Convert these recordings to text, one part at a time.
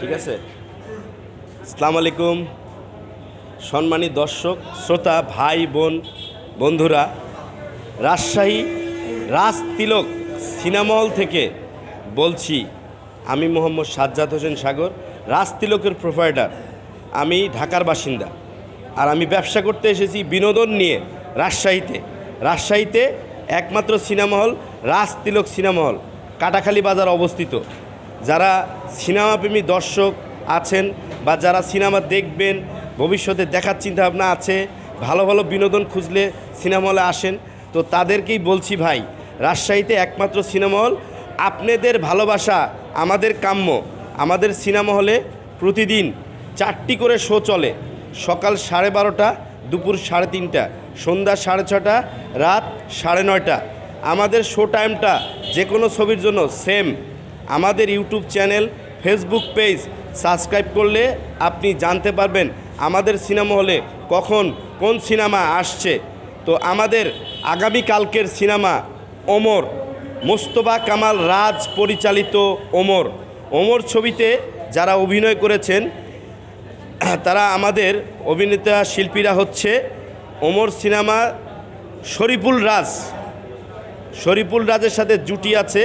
ঠিক আছে? আসসালামু আলাইকুম। সম্মানী দর্শক, শ্রোতা, ভাই, বোন, বন্ধুরা, রাজশাহী রাজ তিলক সিনেমা হল থেকে বলছি, আমি মোহাম্মদ সাজ্জাদ হোসেন সাগর, রাজ তিলকের প্রোভাইডার আমি ঢাকার বাসিন্দা। আর আমি ব্যবসা করতে এসেছি বিনোদন নিয়ে রাজশাহীতে। রাজশাহীতে একমাত্র সিনেমা হল, রাজ তিলক সিনেমা হল, কাটাখালী বাজার অবস্থিত। যারা সিনেমাপ্রেমী দর্শক আছেন বা যারা সিনেমা দেখবেন, ভবিষ্যতে দেখার চিন্তাভাবনা আছে, ভালো ভালো বিনোদন খুঁজলে সিনেমা হলে আসেন, তো তাদেরকেই বলছি ভাই, রাজশাহীতে একমাত্র সিনেমা হল আপনাদের ভালোবাসা, আমাদের কাম্য। আমাদের সিনেমা হলে প্রতিদিন চারটি করে শো চলে, সকাল সাড়ে বারোটা, দুপুর সাড়ে তিনটা, সন্ধ্যা সাড়ে ছটা, রাত সাড়ে নয়টা। আমাদের শো টাইমটা যে কোনো ছবির জন্য সেম। আমাদের YouTube channel, Facebook page subscribe করলে আপনি জানতে পারবেন আমাদের সিনেমা হলে কখন কোন সিনেমা আসছে। তো আমাদের আগামীকালকের সিনেমা ওমর, মোস্তফা কামাল রাজ পরিচালিত ওমর। ওমর ছবিতে যারা অভিনয় করেছেন, তারা আমাদের অভিনেতা শিল্পীরা হচ্ছে ওমর সিনেমা শরীফুল রাজ। শরীফুল রাজের সাথে জুটি আছে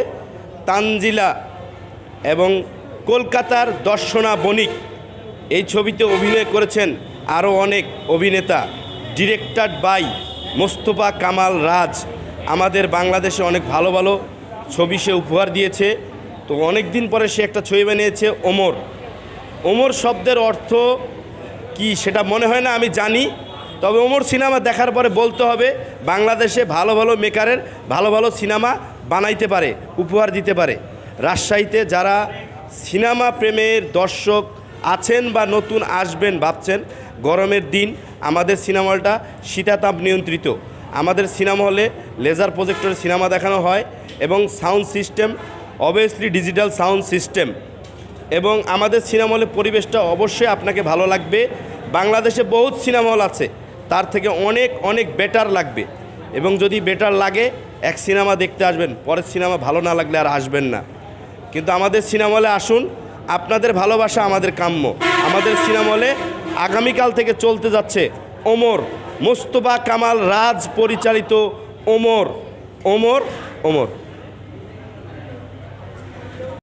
তানজিলা এবং কলকাতার দর্শনা বণিক। এই ছবিতে অভিনয় করেছেন আরও অনেক অভিনেতা। Director by Mostofa Kamal Raj. আমাদের বাংলাদেশে অনেক ভালো ভালো ছবি সে উপহার দিয়েছে। তো অনেক দিন পরে সে একটা ছবি বানিয়েছে ওমর। ওমর শব্দের অর্থ কি সেটা মনে হয় না, আমি জানি। তবে ওমর সিনেমা দেখার পরে বলতে হবে, বাংলাদেশে ভালো ভালো মেকারের ভালো ভালো সিনেমা বানাইতে পারে, উপহার দিতে পারে। রাজশাহীতে যারা সিনেমা প্রেমের দর্শক আছেন বা নতুন আসবেন ভাবছেন, গরমের দিন আমাদের সিনেমা হলটা শীতাতাপ নিয়ন্ত্রিত। আমাদের সিনেমা হলে লেজার প্রজেক্টরে সিনেমা দেখানো হয় এবং sound system, obviously digital sound system. এবং আমাদের সিনেমা হলের পরিবেশটা অবশ্যই আপনাকে ভালো লাগবে। বাংলাদেশে বহুত সিনেমা হল আছে, তার থেকে অনেক অনেক বেটার লাগবে। এবং যদি বেটার লাগে, এক সিনেমা দেখতে আসবেন, পরের সিনেমা ভালো না লাগলে আর আসবেন না। কিন্তু আমাদের সিনেমা হলে আসুন, আপনাদের ভালোবাসা আমাদের কাম্য। আমাদের সিনেমা হলে আগামীকাল থেকে চলতে যাচ্ছে ওমর, মোস্তফা কামাল রাজ পরিচালিত ওমর ওমর ওমর।